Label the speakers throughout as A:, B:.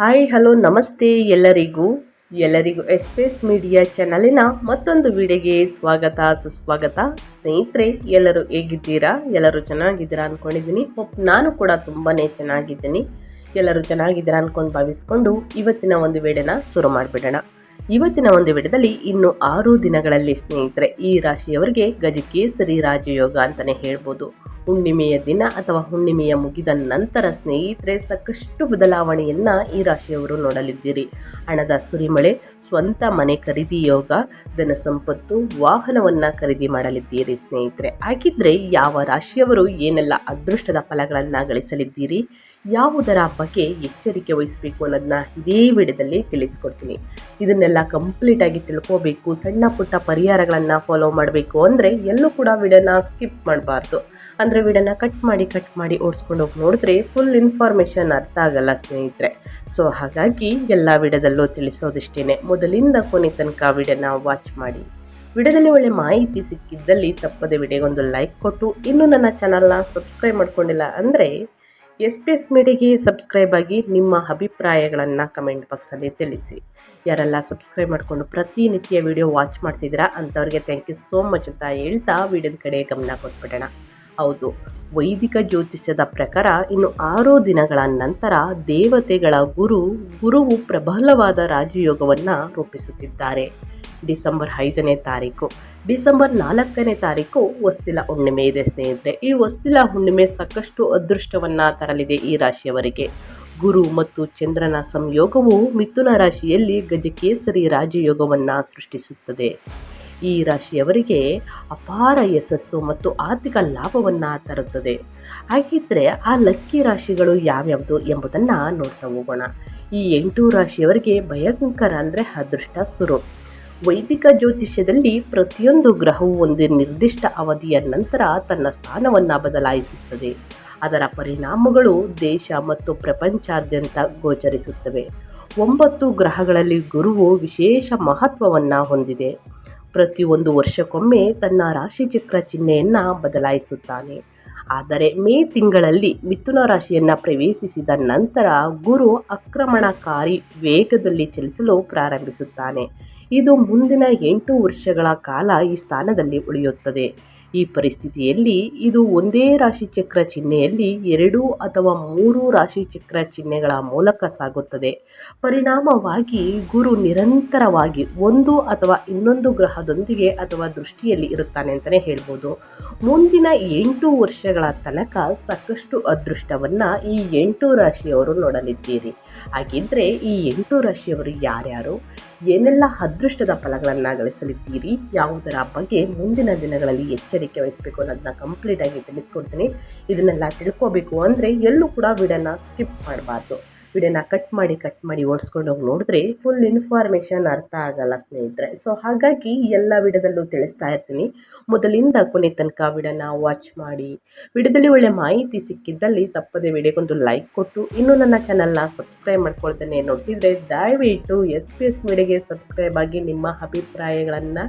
A: Hi, hello, ನಮಸ್ತೆ ಎಲ್ಲರಿಗೂ. ಎಲ್ಲರಿಗೂ ಎಸ್ಪೇಸ್ ಮೀಡಿಯಾ ಚಾನಲಿನ ಮತ್ತೊಂದು ವಿಡಿಯೋಗೆ ಸ್ವಾಗತ, ಸುಸ್ವಾಗತ. ಸ್ನೇಹಿತರೆ, ಎಲ್ಲರೂ ಹೇಗಿದ್ದೀರಾ? ಎಲ್ಲರೂ ಚೆನ್ನಾಗಿದ್ದೀರಾ ಅಂದ್ಕೊಂಡಿದ್ದೀನಿ ನಾನು ಕೂಡ ತುಂಬಾ ಚೆನ್ನಾಗಿದ್ದೀನಿ. ಎಲ್ಲರೂ ಚೆನ್ನಾಗಿದ್ದೀರಾ ಅಂದ್ಕೊಂಡು ಭಾವಿಸ್ಕೊಂಡು ಇವತ್ತಿನ ಒಂದು ವಿಡಿಯೋನ ಶುರು ಮಾಡಿಬಿಡೋಣ. ಇವತ್ತಿನ ಒಂದು ವಿಡಿಯೋದಲ್ಲಿ ಇನ್ನು ಆರು ದಿನಗಳಲ್ಲಿ ಸ್ನೇಹಿತರೆ, ಈ ರಾಶಿಯವರಿಗೆ ಗಜಕೇಸರಿ ರಾಜಯೋಗ ಅಂತಲೇ ಹೇಳ್ಬೋದು. ಹುಣ್ಣಿಮೆಯ ದಿನ ಅಥವಾ ಹುಣ್ಣಿಮೆಯ ಮುಗಿದ ನಂತರ ಸ್ನೇಹಿತರೆ, ಸಾಕಷ್ಟು ಬದಲಾವಣೆಯನ್ನು ಈ ರಾಶಿಯವರು ನೋಡಲಿದ್ದೀರಿ. ಹಣದ ಸುರಿಮಳೆ, ಸ್ವಂತ ಮನೆ ಖರೀದಿ ಯೋಗ, ಧನ ಸಂಪತ್ತು, ವಾಹನವನ್ನು ಖರೀದಿ ಮಾಡಲಿದ್ದೀರಿ ಸ್ನೇಹಿತರೆ. ಹಾಗಿದ್ರೆ ಯಾವ ರಾಶಿಯವರು ಏನೆಲ್ಲ ಅದೃಷ್ಟದ ಫಲಗಳನ್ನು ಗಳಿಸಲಿದ್ದೀರಿ, ಯಾವುದರ ಬಗ್ಗೆ ಎಚ್ಚರಿಕೆ ವಹಿಸಬೇಕು ಅನ್ನೋದನ್ನ ಇದೇ ವಿಡಿಯೋದಲ್ಲಿ ತಿಳಿಸ್ಕೊಡ್ತೀನಿ. ಇದನ್ನೆಲ್ಲ ಕಂಪ್ಲೀಟಾಗಿ ತಿಳ್ಕೋಬೇಕು, ಸಣ್ಣ ಪುಟ್ಟ ಪರಿಹಾರಗಳನ್ನು ಫಾಲೋ ಮಾಡಬೇಕು ಅಂದರೆ ಎಲ್ಲೂ ಕೂಡ ವಿಡಿಯೋನ ಸ್ಕಿಪ್ ಮಾಡಬಾರ್ದು. ಅಂದರೆ ವಿಡನ್ನು ಕಟ್ ಮಾಡಿ ಕಟ್ ಮಾಡಿ ಓಡಿಸ್ಕೊಂಡು ಹೋಗಿ ನೋಡಿದ್ರೆ ಫುಲ್ ಇನ್ಫಾರ್ಮೇಷನ್ ಅರ್ಥ ಆಗಲ್ಲ ಸ್ನೇಹಿತರೆ. ಸೊ ಹಾಗಾಗಿ ಎಲ್ಲ ವಿಡದಲ್ಲೂ ತಿಳಿಸೋದಿಷ್ಟೇ ಮೊದಲಿಂದ ಕೊನೆ ತನಕ ವಿಡನ್ನ ವಾಚ್ ಮಾಡಿ. ವಿಡಿಯೋದಲ್ಲಿ ಒಳ್ಳೆ ಮಾಹಿತಿ ಸಿಕ್ಕಿದ್ದಲ್ಲಿ ತಪ್ಪದೆ ವಿಡಿಯೋಗೊಂದು ಲೈಕ್ ಕೊಟ್ಟು, ಇನ್ನೂ ನನ್ನ ಚಾನಲ್ನ ಸಬ್ಸ್ಕ್ರೈಬ್ ಮಾಡ್ಕೊಂಡಿಲ್ಲ ಅಂದರೆ ಎಸ್ ಪಿ ಎಸ್ ಮೀಡಿಯಾಗೆ ಸಬ್ಸ್ಕ್ರೈಬ್ ಆಗಿ ನಿಮ್ಮ ಅಭಿಪ್ರಾಯಗಳನ್ನು ಕಮೆಂಟ್ ಬಾಕ್ಸಲ್ಲಿ ತಿಳಿಸಿ. ಯಾರೆಲ್ಲ ಸಬ್ಸ್ಕ್ರೈಬ್ ಮಾಡಿಕೊಂಡು ಪ್ರತಿನಿತ್ಯ ವಿಡಿಯೋ ವಾಚ್ ಮಾಡ್ತಿದ್ದೀರಾ ಅಂಥವ್ರಿಗೆ ಥ್ಯಾಂಕ್ ಯು ಸೋ ಮಚ್ ಅಂತ ಹೇಳ್ತಾ ವಿಡಿಯೋದ ಕಡೆ ಗಮನ ಕೊಟ್ಬಿಡೋಣ. ಹೌದು. ವೈದಿಕ ಜ್ಯೋತಿಷ್ಯದ ಪ್ರಕಾರ ಇನ್ನು ಆರು ದಿನಗಳ ನಂತರ ದೇವತೆಗಳ ಗುರು, ಗುರುವು ಪ್ರಬಲವಾದ ರಾಜಯೋಗವನ್ನು ರೂಪಿಸುತ್ತಿದ್ದಾರೆ. ಡಿಸೆಂಬರ್ ಐದನೇ ತಾರೀಕು. ಡಿಸೆಂಬರ್ ನಾಲ್ಕನೇ ತಾರೀಕು ವಸ್ತಿಲ ಹುಣ್ಣಿಮೆ ಇದೆ ಸ್ನೇಹಿತರೆ. ಈ ವಸ್ತಿಲ ಹುಣ್ಣಿಮೆ ಸಾಕಷ್ಟು ಅದೃಷ್ಟವನ್ನು ತರಲಿದೆ ಈ ರಾಶಿಯವರಿಗೆ. ಗುರು ಮತ್ತು ಚಂದ್ರನ ಸಂಯೋಗವು ಮಿಥುನ ರಾಶಿಯಲ್ಲಿ ಗಜಕೇಸರಿ ರಾಜಯೋಗವನ್ನು ಸೃಷ್ಟಿಸುತ್ತದೆ. ಈ ರಾಶಿಯವರಿಗೆ ಅಪಾರ ಯಶಸ್ಸು ಮತ್ತು ಆರ್ಥಿಕ ಲಾಭವನ್ನು ತರುತ್ತದೆ. ಹಾಗಿದ್ದರೆ ಆ ಲಕ್ಕಿ ರಾಶಿಗಳು ಯಾವ್ಯಾವುದು ಎಂಬುದನ್ನು ನೋಡ್ತಾ ಹೋಗೋಣ. ಈ ಎಂಟು ರಾಶಿಯವರಿಗೆ ಭಯಂಕರ ಅಂದರೆ ಅದೃಷ್ಟ ಸುರು ವೈದಿಕ ಜ್ಯೋತಿಷ್ಯದಲ್ಲಿ ಪ್ರತಿಯೊಂದು ಗ್ರಹವು ಒಂದು ನಿರ್ದಿಷ್ಟ ಅವಧಿಯ ನಂತರ ತನ್ನ ಸ್ಥಾನವನ್ನು ಬದಲಾಯಿಸುತ್ತದೆ. ಅದರ ಪರಿಣಾಮಗಳು ದೇಶ ಮತ್ತು ಪ್ರಪಂಚಾದ್ಯಂತ ಗೋಚರಿಸುತ್ತವೆ. ಒಂಬತ್ತು ಗ್ರಹಗಳಲ್ಲಿ ಗುರುವು ವಿಶೇಷ ಮಹತ್ವವನ್ನು ಹೊಂದಿದೆ. ಪ್ರತಿಯೊಂದು ವರ್ಷಕ್ಕೊಮ್ಮೆ ತನ್ನ ರಾಶಿಚಕ್ರ ಚಿಹ್ನೆಯನ್ನು ಬದಲಾಯಿಸುತ್ತಾನೆ. ಆದರೆ ಮೇ ತಿಂಗಳಲ್ಲಿ ಮಿಥುನ ರಾಶಿಯನ್ನು ಪ್ರವೇಶಿಸಿದ ನಂತರ ಗುರು ಆಕ್ರಮಣಕಾರಿ ವೇಗದಲ್ಲಿ ಚಲಿಸಲು ಪ್ರಾರಂಭಿಸುತ್ತಾನೆ. ಇದು ಮುಂದಿನ ಎಂಟು ವರ್ಷಗಳ ಕಾಲ ಈ ಸ್ಥಾನದಲ್ಲಿ ಉಳಿಯುತ್ತದೆ. ಈ ಪರಿಸ್ಥಿತಿಯಲ್ಲಿ ಇದು ಒಂದೇ ರಾಶಿಚಕ್ರ ಚಿಹ್ನೆಯಲ್ಲಿ ಎರಡು ಅಥವಾ ಮೂರು ರಾಶಿಚಕ್ರ ಚಿಹ್ನೆಗಳ ಮೂಲಕ ಸಾಗುತ್ತದೆ. ಪರಿಣಾಮವಾಗಿ ಗುರು ನಿರಂತರವಾಗಿ ಒಂದು ಅಥವಾ ಇನ್ನೊಂದು ಗ್ರಹದೊಂದಿಗೆ ಅಥವಾ ದೃಷ್ಟಿಯಲ್ಲಿ ಇರುತ್ತಾನೆ ಅಂತಲೇ ಹೇಳ್ಬೋದು. ಮುಂದಿನ ಎಂಟು ವರ್ಷಗಳ ತನಕ ಸಾಕಷ್ಟು ಅದೃಷ್ಟವನ್ನು ಈ ಎಂಟು ರಾಶಿಯವರು ನೋಡಲಿದ್ದೀರಿ. ಹಾಗಿದ್ದರೆ ಈ ಎಂಟು ರಾಶಿಯವರು ಯಾರ್ಯಾರು? ಏನೆಲ್ಲ ಅದೃಷ್ಟದ ಫಲಗಳನ್ನು ಗಳಿಸಲಿದ್ದೀರಿ? ಯಾವುದರ ಬಗ್ಗೆ ಮುಂದಿನ ದಿನಗಳಲ್ಲಿ ಎಚ್ಚರಿಕೆ ವಹಿಸಬೇಕು ಅನ್ನೋದನ್ನ ಕಂಪ್ಲೀಟಾಗಿ ತಿಳಿಸ್ಕೊಡ್ತೀನಿ. ಇದನ್ನೆಲ್ಲ ತಿಳ್ಕೊಬೇಕು ಅಂದರೆ ಎಲ್ಲೂ ಕೂಡ ವಿಡನ್ನು ಸ್ಕಿಪ್ ಮಾಡಬಾರ್ದು. ವಿಡಿಯೋನ ಕಟ್ ಮಾಡಿ ಕಟ್ ಮಾಡಿ ಓಡಿಸ್ಕೊಂಡು ಹೋಗಿ ನೋಡಿದ್ರೆ ಫುಲ್ ಇನ್ಫಾರ್ಮೇಷನ್ ಅರ್ಥ ಆಗಲ್ಲ ಸ್ನೇಹಿತರೆ. ಸೊ ಹಾಗಾಗಿ ಎಲ್ಲ ವಿಡಿಯೋದಲ್ಲೂ ತಿಳಿಸ್ತಾ ಇರ್ತೀನಿ. ಮೊದಲಿಂದ ಕೊನೆ ತನಕ ವಿಡಿಯೋನ ವಾಚ್ ಮಾಡಿ ವಿಡಿಯೋದಲ್ಲಿ ಒಳ್ಳೆ ಮಾಹಿತಿ ಸಿಕ್ಕಿದ್ದಲ್ಲಿ ತಪ್ಪದೆ ವಿಡಿಯೋಗೊಂದು ಲೈಕ್ ಕೊಟ್ಟು, ಇನ್ನೂ ನನ್ನ ಚಾನಲ್ನ ಸಬ್ಸ್ಕ್ರೈಬ್ ಮಾಡ್ಕೊಳ್ತೇನೆ ನೋಡ್ತಿದ್ರೆ ದಯವಿಟ್ಟು ಎಸ್ ಪಿ ಎಸ್ ಮೀಡಿಯಾಗೆ ಸಬ್ಸ್ಕ್ರೈಬ್ ಆಗಿ ನಿಮ್ಮ ಅಭಿಪ್ರಾಯಗಳನ್ನು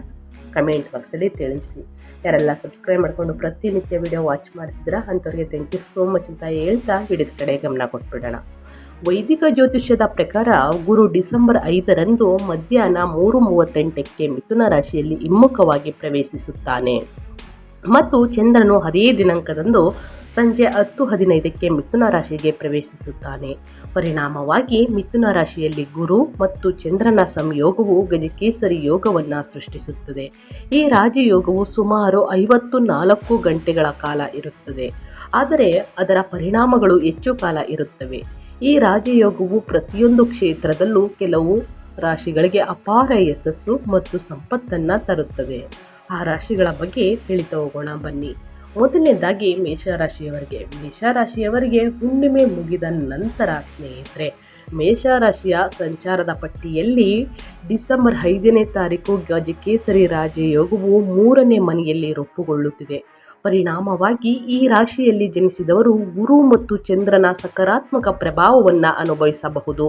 A: ಕಮೆಂಟ್ ಬಾಕ್ಸಲ್ಲಿ ತಿಳಿಸಿ. ಯಾರೆಲ್ಲ ಸಬ್ಸ್ಕ್ರೈಬ್ ಮಾಡಿಕೊಂಡು ಪ್ರತಿನಿತ್ಯ ವಿಡಿಯೋ ವಾಚ್ ಮಾಡ್ತಿದ್ದೀರಾ ಅಂಥವ್ರಿಗೆ ಥ್ಯಾಂಕ್ ಯು ಸೋ ಮಚ್ ಅಂತ ಹೇಳ್ತಾ ವಿಡಿಯೋದ ಕಡೆ ಗಮನ ಕೊಟ್ಬಿಡೋಣ. ವೈದಿಕ ಜ್ಯೋತಿಷ್ಯದ ಪ್ರಕಾರ ಗುರು ಡಿಸೆಂಬರ್ ಐದರಂದು ಮಧ್ಯಾಹ್ನ ಮೂರು ಮೂವತ್ತೆಂಟಕ್ಕೆ ಮಿಥುನ ರಾಶಿಯಲ್ಲಿ ಹಿಮ್ಮುಖವಾಗಿ ಪ್ರವೇಶಿಸುತ್ತಾನೆ. ಮತ್ತು ಚಂದ್ರನು ಅದೇ ದಿನಾಂಕದಂದು ಸಂಜೆ ಹತ್ತು ಹದಿನೈದಕ್ಕೆ ಮಿಥುನ ರಾಶಿಗೆ ಪ್ರವೇಶಿಸುತ್ತಾನೆ. ಪರಿಣಾಮವಾಗಿ ಮಿಥುನ ರಾಶಿಯಲ್ಲಿ ಗುರು ಮತ್ತು ಚಂದ್ರನ ಸಂಯೋಗವು ಗಜಕೇಸರಿ ಯೋಗವನ್ನು ಸೃಷ್ಟಿಸುತ್ತದೆ. ಈ ರಾಜಯೋಗವು ಸುಮಾರು ಐವತ್ತು ನಾಲ್ಕು ಗಂಟೆಗಳ ಕಾಲ ಇರುತ್ತದೆ. ಆದರೆ ಅದರ ಪರಿಣಾಮಗಳು ಹೆಚ್ಚು ಕಾಲ ಇರುತ್ತವೆ. ಈ ರಾಜಯೋಗವು ಪ್ರತಿಯೊಂದು ಕ್ಷೇತ್ರದಲ್ಲೂ ಕೆಲವು ರಾಶಿಗಳಿಗೆ ಅಪಾರ ಯಶಸ್ಸು ಮತ್ತು ಸಂಪತ್ತನ್ನು ತರುತ್ತದೆ ಆ ರಾಶಿಗಳ ಬಗ್ಗೆ ತಿಳಿತಾ ಹೋಗೋಣ ಬನ್ನಿ. ಮೊದಲನೇದಾಗಿ ಮೇಷರಾಶಿಯವರಿಗೆ. ಮೇಷರಾಶಿಯವರಿಗೆ ಹುಣ್ಣಿಮೆ ಮುಗಿದ ನಂತರ, ಸ್ನೇಹಿತರೆ, ಮೇಷರಾಶಿಯ ಸಂಚಾರದ ಪಟ್ಟಿಯಲ್ಲಿ ಡಿಸೆಂಬರ್ ಐದನೇ ತಾರೀಕು, ಗಜಕೇಸರಿ ರಾಜಯೋಗವು ಮೂರನೇ ಮನೆಯಲ್ಲಿ ರೂಪುಗೊಳ್ಳುತ್ತಿದೆ. ಪರಿಣಾಮವಾಗಿ ಈ ರಾಶಿಯಲ್ಲಿ ಜನಿಸಿದವರು ಗುರು ಮತ್ತು ಚಂದ್ರನ ಸಕಾರಾತ್ಮಕ ಪ್ರಭಾವವನ್ನು ಅನುಭವಿಸಬಹುದು.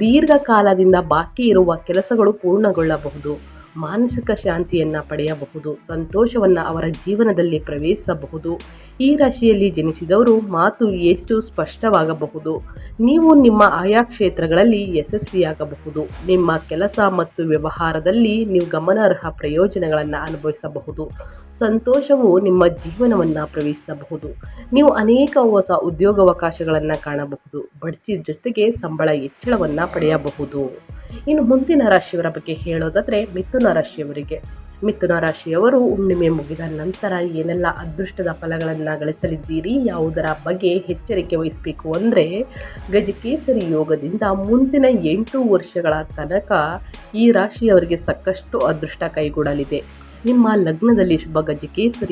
A: ದೀರ್ಘಕಾಲದಿಂದ ಬಾಕಿ ಇರುವ ಕೆಲಸಗಳು ಪೂರ್ಣಗೊಳ್ಳಬಹುದು. ಮಾನಸಿಕ ಶಾಂತಿಯನ್ನು ಪಡೆಯಬಹುದು. ಸಂತೋಷವನ್ನು ಅವರ ಜೀವನದಲ್ಲಿ ಪ್ರವೇಶಿಸಬಹುದು. ಈ ರಾಶಿಯಲ್ಲಿ ಜನಿಸಿದವರು ಮಾತು ಹೆಚ್ಚು ಸ್ಪಷ್ಟವಾಗಬಹುದು. ನೀವು ನಿಮ್ಮ ಆಯಾ ಕ್ಷೇತ್ರಗಳಲ್ಲಿ ಯಶಸ್ವಿಯಾಗಬಹುದು. ನಿಮ್ಮ ಕೆಲಸ ಮತ್ತು ವ್ಯವಹಾರದಲ್ಲಿ ನೀವು ಗಮನಾರ್ಹ ಪ್ರಯೋಜನಗಳನ್ನು ಅನುಭವಿಸಬಹುದು. ಸಂತೋಷವು ನಿಮ್ಮ ಜೀವನವನ್ನು ಪ್ರವೇಶಿಸಬಹುದು. ನೀವು ಅನೇಕ ಹೊಸ ಉದ್ಯೋಗಾವಕಾಶಗಳನ್ನು ಕಾಣಬಹುದು. ಬಡ್ತಿ ಜೊತೆಗೆ ಸಂಬಳ ಹೆಚ್ಚಳವನ್ನು ಪಡೆಯಬಹುದು. ಇನ್ನು ಮುಂದಿನ ರಾಶಿಯವರ ಬಗ್ಗೆ ಹೇಳೋದಾದರೆ ಮಿಥುನ ರಾಶಿಯವರಿಗೆ. ಮಿಥುನ ರಾಶಿಯವರು ಹುಣ್ಣಿಮೆ ಮುಗಿದ ನಂತರ ಏನೆಲ್ಲ ಅದೃಷ್ಟದ ಫಲಗಳನ್ನು ಗಳಿಸಲಿದ್ದೀರಿ, ಯಾವುದರ ಬಗ್ಗೆ ಎಚ್ಚರಿಕೆ ವಹಿಸಬೇಕು ಅಂದರೆ ಗಜಕೇಸರಿ ಯೋಗದಿಂದ ಮುಂದಿನ ಎಂಟು ವರ್ಷಗಳ ತನಕ ಈ ರಾಶಿಯವರಿಗೆ ಸಾಕಷ್ಟು ಅದೃಷ್ಟ ಕೈಗೂಡಲಿದೆ. ನಿಮ್ಮ ಲಗ್ನದಲ್ಲಿ ಶುಭ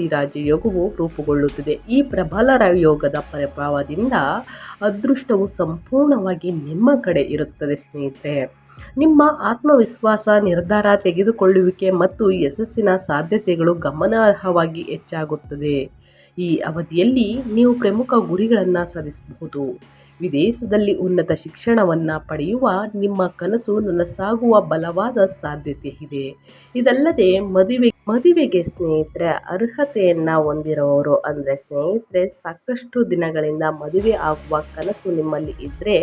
A: ರಾಜ ಯೋಗವು ರೂಪುಗೊಳ್ಳುತ್ತದೆ. ಈ ಪ್ರಬಲ ಯೋಗದ ಪ್ರಭಾವದಿಂದ ಅದೃಷ್ಟವು ಸಂಪೂರ್ಣವಾಗಿ ನಿಮ್ಮ ಕಡೆ ಇರುತ್ತದೆ ಸ್ನೇಹಿತರೆ. ನಿಮ್ಮ ಆತ್ಮವಿಶ್ವಾಸ, ನಿರ್ಧಾರ ತೆಗೆದುಕೊಳ್ಳುವಿಕೆ ಮತ್ತು ಯಶಸ್ಸಿನ ಸಾಧ್ಯತೆಗಳು ಗಮನಾರ್ಹವಾಗಿ ಹೆಚ್ಚಾಗುತ್ತದೆ. ಈ ಅವಧಿಯಲ್ಲಿ ನೀವು ಪ್ರಮುಖ ಗುರಿಗಳನ್ನು ಸಾಧಿಸಬಹುದು. ವಿದೇಶದಲ್ಲಿ ಉನ್ನತ ಶಿಕ್ಷಣವನ್ನು ಪಡೆಯುವ ನಿಮ್ಮ ಕನಸು ನನಸಾಗುವ ಬಲವಾದ ಸಾಧ್ಯತೆ ಇದೆ. ಇದಲ್ಲದೆ ಮದುವೆ, ಮದುವೆಗೆ ಸ್ನೇಹಿತರೆ ಅರ್ಹತೆಯನ್ನು ಹೊಂದಿರುವವರು ಅಂದರೆ ಸ್ನೇಹಿತರೆ ಸಾಕಷ್ಟು ದಿನಗಳಿಂದ ಮದುವೆ ಆಗುವ ಕನಸು ನಿಮ್ಮಲ್ಲಿ ಇದ್ದರೆ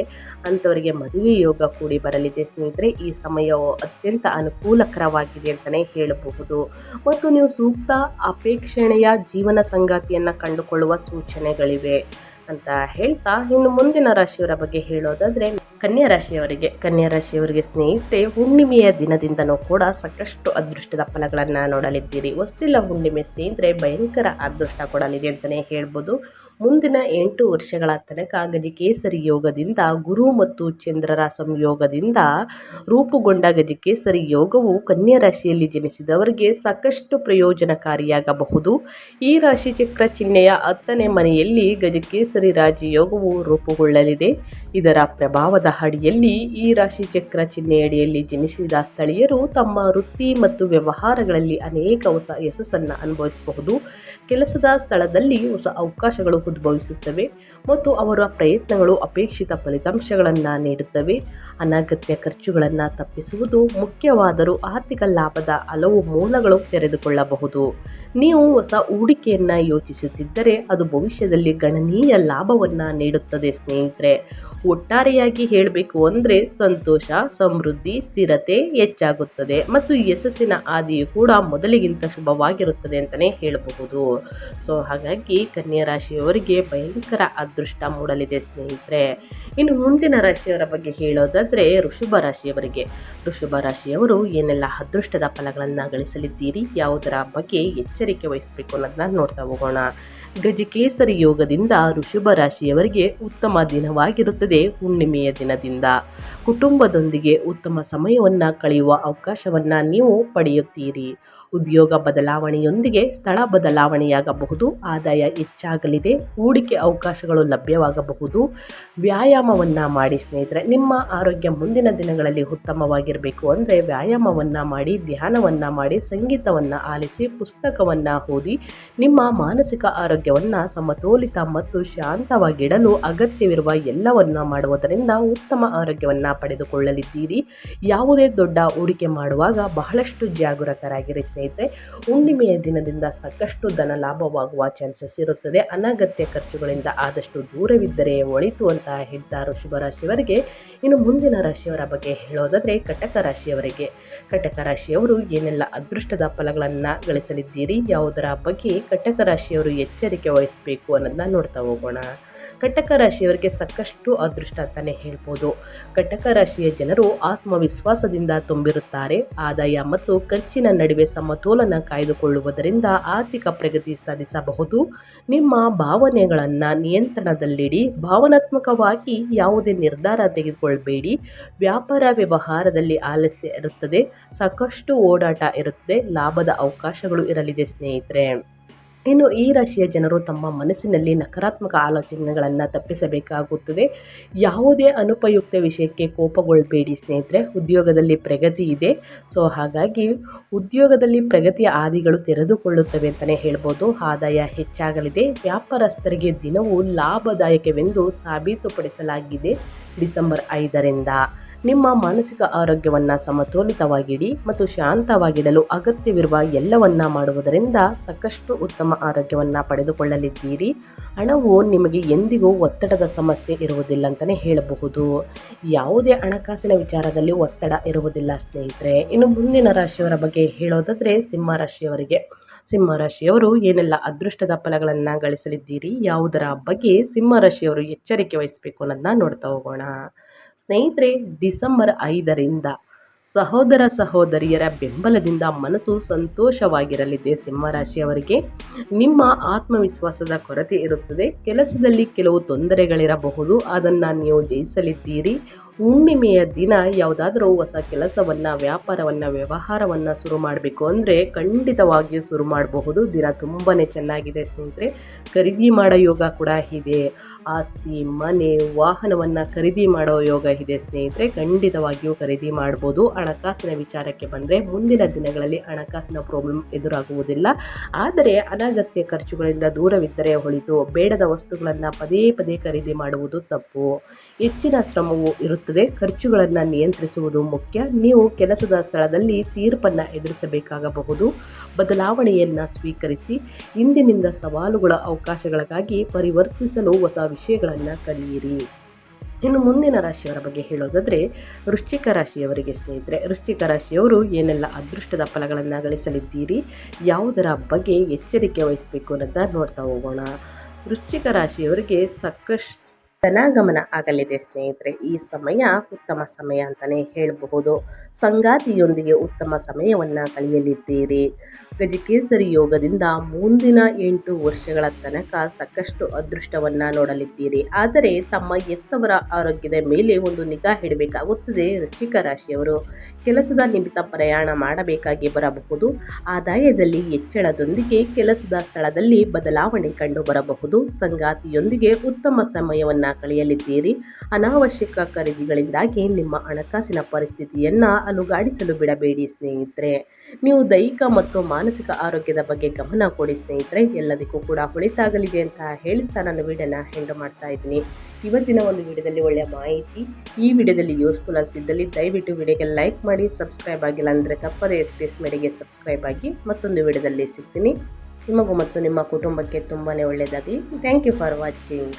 A: ಅಂಥವರಿಗೆ ಮದುವೆ ಯೋಗ ಕೂಡಿ ಬರಲಿದೆ ಸ್ನೇಹಿತರೆ. ಈ ಸಮಯವು ಅತ್ಯಂತ ಅನುಕೂಲಕರವಾಗಿದೆ ಅಂತಲೇ ಹೇಳಬಹುದು. ಮತ್ತು ನೀವು ಸೂಕ್ತ ಅಪೇಕ್ಷಣೆಯ ಜೀವನ ಸಂಗಾತಿಯನ್ನು ಕಂಡುಕೊಳ್ಳುವ ಸೂಚನೆಗಳಿವೆ. ಅಂತ ಹೇಳ್ತಾ ಇನ್ನು ಮುಂದಿನ ರಾಶಿಯವರ ಬಗ್ಗೆ ಹೇಳೋದಾದರೆ ಕನ್ಯಾ ರಾಶಿಯವರಿಗೆ ಕನ್ಯಾ ರಾಶಿಯವರಿಗೆ ಸ್ನೇಹಿತರೆ ಹುಣ್ಣಿಮೆಯ ದಿನದಿಂದನೂ ಕೂಡ ಸಾಕಷ್ಟು ಅದೃಷ್ಟದ ಫಲಗಳನ್ನು ನೋಡಲಿದ್ದೀರಿ. ಹೊಸ್ತಿಲ್ಲ ಹುಣ್ಣಿಮೆ ಸ್ನೇಹಿತರೆ, ಭಯಂಕರ ಅದೃಷ್ಟ ಕೊಡಲಿದೆ ಅಂತಲೇ ಹೇಳ್ಬೋದು. ಮುಂದಿನ ಎಂಟು ವರ್ಷಗಳ ತನಕ ಗಜಕೇಸರಿ ಯೋಗದಿಂದ, ಗುರು ಮತ್ತು ಚಂದ್ರರ ಸಂಯೋಗದಿಂದ ರೂಪುಗೊಂಡ ಗಜಕೇಸರಿ ಯೋಗವು ಕನ್ಯಾ ರಾಶಿಯಲ್ಲಿ ಜನಿಸಿದವರಿಗೆ ಸಾಕಷ್ಟು ಪ್ರಯೋಜನಕಾರಿಯಾಗಬಹುದು. ಈ ರಾಶಿ ಚಕ್ರ ಚಿಹ್ನೆಯ ಹತ್ತನೇ ಮನೆಯಲ್ಲಿ ಗಜಕೇಸರಿ ರಾಜಯೋಗವು ರೂಪುಗೊಳ್ಳಲಿದೆ. ಇದರ ಪ್ರಭಾವದ ಅಡಿಯಲ್ಲಿ ಈ ರಾಶಿ ಚಕ್ರ ಚಿಹ್ನೆಯಡಿಯಲ್ಲಿ ಜನಿಸಿದ ಸ್ಥಳೀಯರು ತಮ್ಮ ವೃತ್ತಿ ಮತ್ತು ವ್ಯವಹಾರಗಳಲ್ಲಿ ಅನೇಕ ಹೊಸ ಯಶಸ್ಸನ್ನು ಅನುಭವಿಸಬಹುದು. ಕೆಲಸದ ಸ್ಥಳದಲ್ಲಿ ಹೊಸ ಅವಕಾಶಗಳು ಉದ್ಭವಿಸುತ್ತವೆ ಮತ್ತು ಅವರ ಪ್ರಯತ್ನಗಳು ಅಪೇಕ್ಷಿತ ಫಲಿತಾಂಶಗಳನ್ನು ನೀಡುತ್ತವೆ. ಅನಗತ್ಯ ಖರ್ಚುಗಳನ್ನು ತಪ್ಪಿಸುವುದು ಮುಖ್ಯವಾದರೂ ಆರ್ಥಿಕ ಲಾಭದ ಹಲವು ಮೂಲಗಳು ತೆರೆದುಕೊಳ್ಳಬಹುದು. ನೀವು ಹೊಸ ಹೂಡಿಕೆಯನ್ನು ಯೋಚಿಸುತ್ತಿದ್ದರೆ ಅದು ಭವಿಷ್ಯದಲ್ಲಿ ಗಣನೀಯ ಲಾಭವನ್ನು ನೀಡುತ್ತದೆ ಸ್ನೇಹಿತರೆ. ಒಟ್ಟಾರೆಯಾಗಿ ಹೇಳಬೇಕು ಅಂದರೆ ಸಂತೋಷ, ಸಮೃದ್ಧಿ, ಸ್ಥಿರತೆ ಹೆಚ್ಚಾಗುತ್ತದೆ ಮತ್ತು ಯಶಸ್ಸಿನ ಹಾದಿಯು ಕೂಡ ಮೊದಲಿಗಿಂತ ಶುಭವಾಗಿರುತ್ತದೆ ಅಂತಲೇ ಹೇಳಬಹುದು. ಸೊ ಹಾಗಾಗಿ ಕನ್ಯಾ ರಾಶಿಯವರಿಗೆ ಭಯಂಕರ ಅದೃಷ್ಟ ಮೂಡಲಿದೆ ಸ್ನೇಹಿತರೆ. ಇನ್ನು ಮುಂದಿನ ರಾಶಿಯವರ ಬಗ್ಗೆ ಹೇಳೋದಾದರೆ ಋಷಭ ರಾಶಿಯವರಿಗೆ. ಋಷಭ ರಾಶಿಯವರು ಏನೆಲ್ಲ ಅದೃಷ್ಟದ ಫಲಗಳನ್ನು ಗಳಿಸಲಿದ್ದೀರಿ, ಯಾವುದರ ಬಗ್ಗೆ ಎಚ್ಚರಿಕೆ ವಹಿಸಬೇಕು ಅನ್ನೋದನ್ನ ನೋಡ್ತಾ ಹೋಗೋಣ. ಗಜಕೇಸರಿ ಯೋಗದಿಂದ ಋಷಭ ರಾಶಿಯವರಿಗೆ ಉತ್ತಮ ದಿನವಾಗಿರುತ್ತದೆ. ಹುಣ್ಣಿಮೆಯ ದಿನದಿಂದ. ಕುಟುಂಬದೊಂದಿಗೆ ಉತ್ತಮ ಸಮಯವನ್ನು ಕಳೆಯುವ ಅವಕಾಶವನ್ನು ನೀವು ಪಡೆಯುತ್ತೀರಿ. ಉದ್ಯೋಗ ಬದಲಾವಣೆಯೊಂದಿಗೆ ಸ್ಥಳ ಬದಲಾವಣೆಯಾಗಬಹುದು, ಆದಾಯ ಹೆಚ್ಚಾಗಲಿದೆ, ಹೂಡಿಕೆ ಅವಕಾಶಗಳು ಲಭ್ಯವಾಗಬಹುದು. ವ್ಯಾಯಾಮವನ್ನು ಮಾಡಿ ಸ್ನೇಹಿತರೆ, ನಿಮ್ಮ ಆರೋಗ್ಯ ಮುಂದಿನ ದಿನಗಳಲ್ಲಿ ಉತ್ತಮವಾಗಿರಬೇಕು ಅಂದರೆ ವ್ಯಾಯಾಮವನ್ನು ಮಾಡಿ, ಧ್ಯಾನವನ್ನು ಮಾಡಿ, ಸಂಗೀತವನ್ನು ಆಲಿಸಿ, ಪುಸ್ತಕವನ್ನು ಓದಿ, ನಿಮ್ಮ ಮಾನಸಿಕ ಆರೋಗ್ಯವನ್ನು ಸಮತೋಲಿತ ಮತ್ತು ಶಾಂತವಾಗಿಡಲು ಅಗತ್ಯವಿರುವ ಎಲ್ಲವನ್ನು ಮಾಡುವುದರಿಂದ ಉತ್ತಮ ಆರೋಗ್ಯವನ್ನು ಪಡೆದುಕೊಳ್ಳಲಿದ್ದೀರಿ. ಯಾವುದೇ ದೊಡ್ಡ ಹೂಡಿಕೆ ಮಾಡುವಾಗ ಬಹಳಷ್ಟು ಜಾಗರೂಕರಾಗಿರಿ ಸ್ನೇಹಿತರೆ, ಹುಣ್ಣಿಮೆಯ ದಿನದಿಂದ ಸಾಕಷ್ಟು ಧನ ಲಾಭವಾಗುವ ಚಾನ್ಸಸ್ ಇರುತ್ತದೆ. ಅನಗತ್ಯ ಖರ್ಚುಗಳಿಂದ ಆದಷ್ಟು ದೂರವಿದ್ದರೆ ಒಳಿತು ಅಂತ ಹೇಳ್ತಾರೆ ಶುಭರಾಶಿಯವರಿಗೆ. ಇನ್ನು ಮುಂದಿನ ರಾಶಿಯವರ ಬಗ್ಗೆ ಹೇಳೋದಾದರೆ, ಕಟಕ ರಾಶಿಯವರಿಗೆ. ಕಟಕ ರಾಶಿಯವರು ಏನೆಲ್ಲ ಅದೃಷ್ಟದ ಫಲಗಳನ್ನು ಗಳಿಸಲಿದ್ದೀರಿ, ಯಾವುದರ ಬಗ್ಗೆ ಕಟಕ ರಾಶಿಯವರು ಎಚ್ಚರಿಕೆ ವಹಿಸಬೇಕು ಅನ್ನೋದನ್ನ ನೋಡ್ತಾ ಹೋಗೋಣ. ಕಟಕ ರಾಶಿಯವರಿಗೆ ಸಾಕಷ್ಟು ಅದೃಷ್ಟ ಅಂತಲೇ ಹೇಳ್ಬೋದು. ಕಟಕ ರಾಶಿಯ ಜನರು ಆತ್ಮವಿಶ್ವಾಸದಿಂದ ತುಂಬಿರುತ್ತಾರೆ. ಆದಾಯ ಮತ್ತು ಖರ್ಚಿನ ನಡುವೆ ಸಮತೋಲನ ಕಾಯ್ದುಕೊಳ್ಳುವುದರಿಂದ ಆರ್ಥಿಕ ಪ್ರಗತಿ ಸಾಧಿಸಬಹುದು. ನಿಮ್ಮ ಭಾವನೆಗಳನ್ನು ನಿಯಂತ್ರಣದಲ್ಲಿಡಿ, ಭಾವನಾತ್ಮಕವಾಗಿ ಯಾವುದೇ ನಿರ್ಧಾರ ತೆಗೆದುಕೊಳ್ಬೇಡಿ. ವ್ಯಾಪಾರ ವ್ಯವಹಾರದಲ್ಲಿ ಆಲಸ್ಯ ಇರುತ್ತದೆ. ಸಾಕಷ್ಟು ಓಡಾಟ ಇರುತ್ತದೆ. ಲಾಭದ ಅವಕಾಶಗಳು ಇರಲಿದೆ ಸ್ನೇಹಿತರೆ. ಇನ್ನು ಈ ರಾಶಿಯ ಜನರು ತಮ್ಮ ಮನಸ್ಸಿನಲ್ಲಿ ನಕಾರಾತ್ಮಕ ಆಲೋಚನೆಗಳನ್ನು ತಪ್ಪಿಸಬೇಕಾಗುತ್ತದೆ. ಯಾವುದೇ ಅನುಪಯುಕ್ತ ವಿಷಯಕ್ಕೆ ಕೋಪಗೊಳ್ಳಬೇಡಿ ಸ್ನೇಹಿತರೆ, ಉದ್ಯೋಗದಲ್ಲಿ ಪ್ರಗತಿ ಇದೆ. ಸೊ, ಹಾಗಾಗಿ ಉದ್ಯೋಗದಲ್ಲಿ ಪ್ರಗತಿಯ ಆದಿಗಳು ತೆರೆದುಕೊಳ್ಳುತ್ತವೆ ಅಂತಲೇ ಹೇಳ್ಬೋದು. ಆದಾಯ ಹೆಚ್ಚಾಗಲಿದೆ. ವ್ಯಾಪಾರಸ್ಥರಿಗೆ ದಿನವೂ ಲಾಭದಾಯಕವೆಂದು ಸಾಬೀತುಪಡಿಸಲಾಗಿದೆ ಡಿಸೆಂಬರ್ ಐದರಿಂದ. ನಿಮ್ಮ ಮಾನಸಿಕ ಆರೋಗ್ಯವನ್ನು ಸಮತೋಲಿತವಾಗಿಡಿ ಮತ್ತು ಶಾಂತವಾಗಿಡಲು ಅಗತ್ಯವಿರುವ ಎಲ್ಲವನ್ನ ಮಾಡುವುದರಿಂದ ಸಾಕಷ್ಟು ಉತ್ತಮ ಆರೋಗ್ಯವನ್ನು ಪಡೆದುಕೊಳ್ಳಲಿದ್ದೀರಿ. ಹಣವು ನಿಮಗೆ ಎಂದಿಗೂ ಒತ್ತಡದ ಸಮಸ್ಯೆ ಇರುವುದಿಲ್ಲ ಅಂತಲೇ ಹೇಳಬಹುದು. ಯಾವುದೇ ಹಣಕಾಸಿನ ವಿಚಾರದಲ್ಲಿ ಒತ್ತಡ ಇರುವುದಿಲ್ಲ ಸ್ನೇಹಿತರೆ. ಇನ್ನು ಮುಂದಿನ ರಾಶಿಯವರ ಬಗ್ಗೆ ಹೇಳೋದಾದರೆ ಸಿಂಹ ರಾಶಿಯವರಿಗೆ. ಸಿಂಹ ರಾಶಿಯವರು ಏನೆಲ್ಲ ಅದೃಷ್ಟದ ಫಲಗಳನ್ನು ಗಳಿಸಲಿದ್ದೀರಿ, ಯಾವುದರ ಬಗ್ಗೆ ಸಿಂಹ ರಾಶಿಯವರು ಎಚ್ಚರಿಕೆ ವಹಿಸಬೇಕು ಅನ್ನೋದನ್ನ ನೋಡ್ತಾ ಹೋಗೋಣ. ಸ್ನೇಹಿತರೆ, ಡಿಸೆಂಬರ್ ಐದರಿಂದ ಸಹೋದರ ಸಹೋದರಿಯರ ಬೆಂಬಲದಿಂದ ಮನಸ್ಸು ಸಂತೋಷವಾಗಿರಲಿದೆ. ಸಿಂಹರಾಶಿಯವರಿಗೆ ನಿಮ್ಮ ಆತ್ಮವಿಶ್ವಾಸದ ಕೊರತೆ ಇರುತ್ತದೆ. ಕೆಲಸದಲ್ಲಿ ಕೆಲವು ತೊಂದರೆಗಳಿರಬಹುದು. ಅದನ್ನು ನೀವು ಜಯಿಸಲಿದ್ದೀರಿ. ಹುಣ್ಣಿಮೆಯ ದಿನ ಯಾವುದಾದರೂ ಹೊಸ ಕೆಲಸವನ್ನು, ವ್ಯಾಪಾರವನ್ನು, ವ್ಯವಹಾರವನ್ನು ಶುರು ಮಾಡಬೇಕು ಅಂದರೆ ಖಂಡಿತವಾಗಿಯೂ ಶುರು ಮಾಡಬಹುದು. ದಿನ ತುಂಬಾ ಚೆನ್ನಾಗಿದೆ ಸ್ನೇಹಿತರೆ. ಖರೀದಿ ಮಾಡೋ ಯೋಗ ಕೂಡ ಇದೆ. ಆಸ್ತಿ, ಮನೆ, ವಾಹನವನ್ನು ಖರೀದಿ ಮಾಡೋ ಯೋಗ ಇದೆ ಸ್ನೇಹಿತರೆ. ಖಂಡಿತವಾಗಿಯೂ ಖರೀದಿ ಮಾಡ್ಬೋದು. ಹಣಕಾಸಿನ ವಿಚಾರಕ್ಕೆ ಬಂದರೆ ಮುಂದಿನ ದಿನಗಳಲ್ಲಿ ಹಣಕಾಸಿನ ಪ್ರಾಬ್ಲಮ್ ಎದುರಾಗುವುದಿಲ್ಲ. ಆದರೆ ಅನಗತ್ಯ ಖರ್ಚುಗಳಿಂದ ದೂರವಿದ್ದರೆ ಹೊಳಿತು ಬೇಡದ ವಸ್ತುಗಳನ್ನು ಪದೇ ಪದೇ ಖರೀದಿ ಮಾಡುವುದು ತಪ್ಪು. ಹೆಚ್ಚಿನ ಶ್ರಮವು ಇರುತ್ತದೆ. ಖರ್ಚುಗಳನ್ನು ನಿಯಂತ್ರಿಸುವುದು ಮುಖ್ಯ. ನೀವು ಕೆಲಸದ ಸ್ಥಳದಲ್ಲಿ ತೀರ್ಪನ್ನು ಎದುರಿಸಬೇಕಾಗಬಹುದು. ಬದಲಾವಣೆಯನ್ನು ಸ್ವೀಕರಿಸಿ. ಇಂದಿನಿಂದ ಸವಾಲುಗಳ ಅವಕಾಶಗಳಿಗಾಗಿ ಪರಿವರ್ತಿಸಲು ಹೊಸ ವಿಷಯಗಳನ್ನು ಕಲಿಯಿರಿ. ಇನ್ನು ಮುಂದಿನ ರಾಶಿಯವರ ಬಗ್ಗೆ ಹೇಳೋದಾದರೆ, ವೃಶ್ಚಿಕ ರಾಶಿಯವರಿಗೆ ಸ್ನೇಹಿತರೆ, ವೃಶ್ಚಿಕ ರಾಶಿಯವರು ಏನೆಲ್ಲ ಅದೃಷ್ಟದ ಫಲಗಳನ್ನು ಗಳಿಸಲಿದ್ದೀರಿ, ಯಾವುದರ ಬಗ್ಗೆ ಎಚ್ಚರಿಕೆ ವಹಿಸಬೇಕು ಅನ್ನೋದನ್ನ ನೋಡ್ತಾ ಹೋಗೋಣ. ವೃಶ್ಚಿಕ ರಾಶಿಯವರಿಗೆ ಸಾಕಷ್ಟು ಧನಾಗಮನ ಆಗಲಿದೆ, ಸ್ನೇಹಿತರೆ. ಈ ಸಮಯ ಉತ್ತಮ ಸಮಯ ಅಂತಲೇ ಹೇಳಬಹುದು. ಸಂಗಾತಿಯೊಂದಿಗೆ ಉತ್ತಮ ಸಮಯವನ್ನು ಕಳೆಯಲಿದ್ದೀರಿ. ಗಜಕೇಸರಿ ಯೋಗದಿಂದ ಮುಂದಿನ ಎಂಟು ವರ್ಷಗಳ ತನಕ ಸಾಕಷ್ಟು ಅದೃಷ್ಟವನ್ನು ನೋಡಲಿದ್ದೀರಿ. ಆದರೆ ತಮ್ಮ ಎತ್ತವರ ಆರೋಗ್ಯದ ಮೇಲೆ ಒಂದು ನಿಗಾ ಇಡಬೇಕಾಗುತ್ತದೆ. ವೃಶ್ಚಿಕ ರಾಶಿಯವರು ಕೆಲಸದ ನಿಮಿತ್ತ ಪ್ರಯಾಣ ಮಾಡಬೇಕಾಗಿ ಬರಬಹುದು. ಆದಾಯದಲ್ಲಿ ಹೆಚ್ಚಳದೊಂದಿಗೆ ಕೆಲಸದ ಸ್ಥಳದಲ್ಲಿ ಬದಲಾವಣೆ ಕಂಡು ಬರಬಹುದು ಸಂಗಾತಿಯೊಂದಿಗೆ ಉತ್ತಮ ಸಮಯವನ್ನು ಕಳೆಯಲಿದ್ದೀರಿ. ಅನಾವಶ್ಯಕ ಖರೀದಿಗಳಿಂದಾಗಿ ನಿಮ್ಮ ಹಣಕಾಸಿನ ಪರಿಸ್ಥಿತಿಯನ್ನು ಅಲುಗಾಡಿಸಲು ಬಿಡಬೇಡಿ ಸ್ನೇಹಿತರೆ. ನೀವು ದೈಹಿಕ ಮತ್ತು ಮಾನಸಿಕ ಆರೋಗ್ಯದ ಬಗ್ಗೆ ಗಮನ ಕೊಡಿ ಸ್ನೇಹಿತರೆ. ಎಲ್ಲದಕ್ಕೂ ಕೂಡ ಹೊಳಿತಾಗಲಿದೆ ಅಂತ ಹೇಳುತ್ತಾ ನಾನು ವೀಡಿಯೋನ ಹೆಂಡು ಮಾಡ್ತಾ ಇದ್ದೀನಿ. ಇವತ್ತಿನ ಒಂದು ವಿಡಿಯೋದಲ್ಲಿ ಒಳ್ಳೆಯ ಮಾಹಿತಿ, ಈ ವಿಡಿಯೋದಲ್ಲಿ ಯೂಸ್ಫುಲ್ ಅನಿಸಿದ್ದಲ್ಲಿ ದಯವಿಟ್ಟು ವಿಡಿಯೋಗೆ ಲೈಕ್ ಮಾಡಿ ಸಬ್ಸ್ಕ್ರೈಬ್ ಆಗಿಲ್ಲ ಅಂದರೆ ತಪ್ಪದೇ ಎಸ್ ಪಿ ಎಸ್ ಮೇಡಿಗೆ ಸಬ್ಸ್ಕ್ರೈಬ್ ಆಗಿ ಮತ್ತೊಂದು ವಿಡಿಯೋದಲ್ಲಿ ಸಿಗ್ತೀನಿ. ನಿಮಗೂ ಮತ್ತು ನಿಮ್ಮ ಕುಟುಂಬಕ್ಕೆ ತುಂಬಾ ಒಳ್ಳೆಯದಾಗಲಿ. Thank you for watching